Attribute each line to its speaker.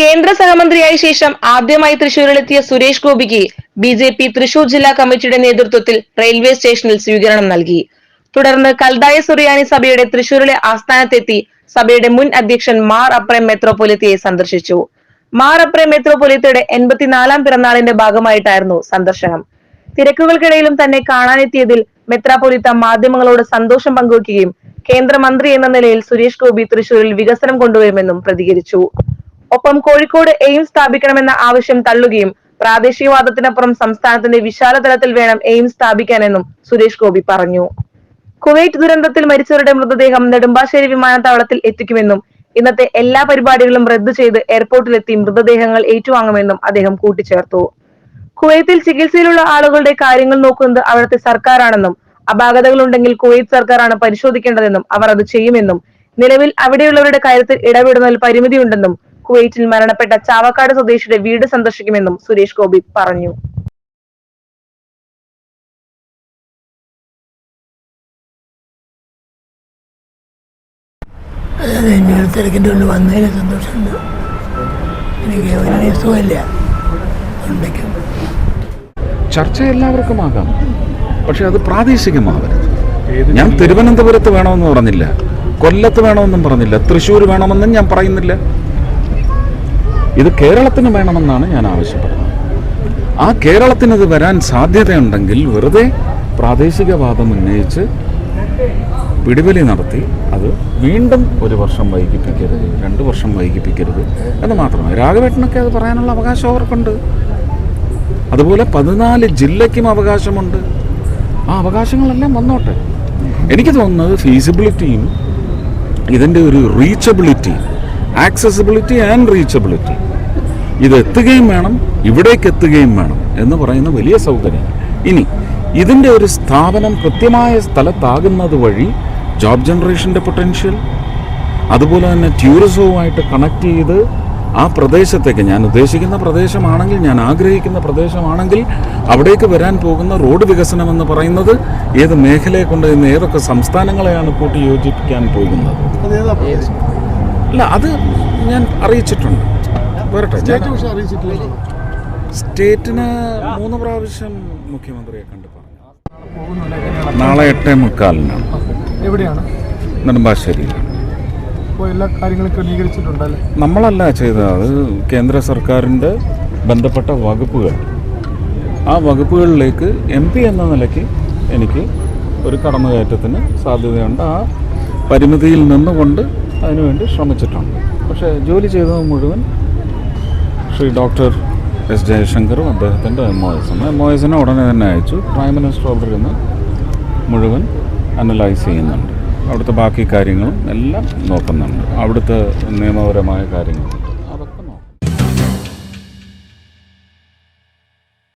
Speaker 1: കേന്ദ്ര സഹമന്ത്രിയായ ശേഷം ആദ്യമായി തൃശൂരിലെത്തിയ സുരേഷ് ഗോപിക്ക് ബി ജെ പി തൃശൂർ ജില്ലാ കമ്മിറ്റിയുടെ നേതൃത്വത്തിൽ റെയിൽവേ സ്റ്റേഷനിൽ സ്വീകരണം നൽകി. തുടർന്ന് കൽദായ സുറിയാനി സഭയുടെ തൃശൂരിലെ ആസ്ഥാനത്തെത്തി സഭയുടെ മുൻ അധ്യക്ഷൻ മാർ അപ്രേം മെത്രോപൊലിത്തയെ സന്ദർശിച്ചു. മാർ അപ്രേം മെത്രോപൊലിത്തയുടെ എൺപത്തിനാലാം പിറന്നാളിന്റെ ഭാഗമായിട്ടായിരുന്നു സന്ദർശനം. തിരക്കുകൾക്കിടയിലും തന്നെ കാണാനെത്തിയതിൽ മെത്രാപൊലിത്ത മാധ്യമങ്ങളോട് സന്തോഷം പങ്കുവയ്ക്കുകയും കേന്ദ്രമന്ത്രി എന്ന നിലയിൽ സുരേഷ് ഗോപി തൃശൂരിൽ വികസനം കൊണ്ടുവരുമെന്നും പ്രതികരിച്ചു. ഒപ്പം കോഴിക്കോട് എയിംസ് സ്ഥാപിക്കണമെന്ന ആവശ്യം തള്ളുകയും പ്രാദേശികവാദത്തിനപ്പുറം സംസ്ഥാനത്തിന്റെ വിശാല തലത്തിൽ വേണം എയിംസ് സ്ഥാപിക്കാനെന്നും സുരേഷ് ഗോപി പറഞ്ഞു. കുവൈറ്റ് ദുരന്തത്തിൽ മരിച്ചവരുടെ മൃതദേഹം നെടുമ്പാശ്ശേരി വിമാനത്താവളത്തിൽ എത്തിക്കുമെന്നും ഇന്നത്തെ എല്ലാ പരിപാടികളും റദ്ദു ചെയ്ത് എയർപോർട്ടിലെത്തി മൃതദേഹങ്ങൾ ഏറ്റുവാങ്ങുമെന്നും അദ്ദേഹം കൂട്ടിച്ചേർത്തു. കുവൈത്തിൽ ചികിത്സയിലുള്ള ആളുകളുടെ കാര്യങ്ങൾ നോക്കുന്നത് അവിടുത്തെ സർക്കാരാണെന്നും അപാകതകളുണ്ടെങ്കിൽ കുവൈറ്റ് സർക്കാരാണ് പരിശോധിക്കേണ്ടതെന്നും അവർ അത് ചെയ്യുമെന്നും നിലവിൽ അവിടെയുള്ളവരുടെ കാര്യത്തിൽ ഇടപെടുന്നതിൽ പരിമിതിയുണ്ടെന്നും കുവൈറ്റിൽ മരണപ്പെട്ട ചാവക്കാട് സ്വദേശിയുടെ വീട് സന്ദർശിക്കുമെന്നും സുരേഷ് ഗോപി പറഞ്ഞു.
Speaker 2: അതായത് എന്നോട് തിരക്കിന്റെ ഉള്ളിൽ വന്നതിന് സന്തോഷമുണ്ട്. എനിക്ക് ഒരു ഉണ്ടെങ്കിൽ.
Speaker 3: ചർച്ച എല്ലാവർക്കും ആകാം പക്ഷെ അത് പ്രാദേശികമാവരുത്. ഞാൻ തിരുവനന്തപുരത്ത് വേണമെന്ന് പറഞ്ഞില്ല. കൊല്ലത്ത് വേണമെന്നും പറഞ്ഞില്ല. തൃശ്ശൂർ വേണമെന്നും ഞാൻ പറയുന്നില്ല. ഇത് കേരളത്തിന് വേണമെന്നാണ് ഞാൻ ആവശ്യപ്പെടുന്നത്. ആ കേരളത്തിന് ഇത് വരാൻ സാധ്യതയുണ്ടെങ്കിൽ വെറുതെ പ്രാദേശികവാദം ഉന്നയിച്ച് പിടിവലി നടത്തി അത് വീണ്ടും ഒരു വർഷം വൈകിപ്പിക്കരുത് രണ്ട് വർഷം വൈകിപ്പിക്കരുത് എന്ന് മാത്രമേ രാഘവേട്ടനൊക്കെ അത് പറയാനുള്ള അവകാശം അവർക്കുണ്ട്. അതുപോലെ പതിനാല് ജില്ലയ്ക്കും അവകാശമുണ്ട്. ആ അവകാശങ്ങളെല്ലാം വന്നോട്ടെ. എനിക്ക് തോന്നുന്നത് ഫീസിബിലിറ്റിയും ഇതിന്റെ ഒരു റീച്ചബിലിറ്റി ആക്സസിബിലിറ്റി ആൻഡ് റീച്ചബിലിറ്റി. ഇത് എത്തുകയും വേണം ഇവിടേക്ക് എത്തുകയും വേണം എന്ന് പറയുന്ന വലിയ സൗകര്യം. ഇനി ഇതിന്റെ ഒരു സ്ഥാപനം കൃത്യമായ സ്ഥലത്താകുന്നത് വഴി ജോബ് ജനറേഷന്റെ പൊട്ടൻഷ്യൽ അതുപോലെ തന്നെ ടൂറിസവുമായിട്ട് കണക്ട് ചെയ്ത് ആ പ്രദേശത്തേക്ക് ഞാൻ ഉദ്ദേശിക്കുന്ന പ്രദേശമാണെങ്കിൽ ഞാൻ ആഗ്രഹിക്കുന്ന പ്രദേശമാണെങ്കിൽ അവിടേക്ക് വരാൻ പോകുന്ന റോഡ് വികസനം എന്ന് പറയുന്നത് ഏത് മേഖലയെ കൊണ്ട് ഇന്ന് ഏതൊക്കെ സംസ്ഥാനങ്ങളെയാണ് കൂട്ടി യോജിപ്പിക്കാൻ പോകുന്നത്? അല്ല അത് ഞാൻ അറിയിച്ചിട്ടുണ്ട്. വരട്ടെ ഞാൻ- സ്റ്റേറ്റിന് മൂന്ന് പ്രാവശ്യം മുഖ്യമന്ത്രിയെ കണ്ട് പറഞ്ഞു. നാളെ എട്ടേ മുക്കാലിനാണ്.
Speaker 4: എവിടെയാണ്? നെടുമ്പാശ്ശേരി. എല്ലാ കാര്യങ്ങളും ക്രമീകരിച്ചിട്ടുണ്ടല്ലേ?
Speaker 3: നമ്മളല്ല ചെയ്തത്. അത് കേന്ദ്ര സർക്കാരിന്റെ ബന്ധപ്പെട്ട വകുപ്പുകൾ. ആ വകുപ്പുകളിലേക്ക് എം പി എന്ന നിലയ്ക്ക് എനിക്ക് ഒരു കടന്നുകയറ്റത്തിന് സാധ്യതയുണ്ട്. ആ പരിമിതിയിൽ നിന്നുകൊണ്ട് അതിനുവേണ്ടി ശ്രമിച്ചിട്ടുണ്ട്. പക്ഷേ ജോലി ചെയ്തത് മുഴുവൻ ശ്രീ ഡോക്ടർ എസ് ജയശങ്കറും അദ്ദേഹത്തിന്റെ എം ഒ എസും എം ഒ എസിനെ ഉടനെ തന്നെ അയച്ചു. പ്രൈം മിനിസ്റ്റർ അവിടെ നിന്ന് മുഴുവൻ അനലൈസ് ചെയ്യുന്നുണ്ട്. അവിടുത്തെ ബാക്കി കാര്യങ്ങളും എല്ലാം നോക്കുന്നുണ്ട്. അവിടുത്തെ നിയമപരമായ കാര്യങ്ങൾ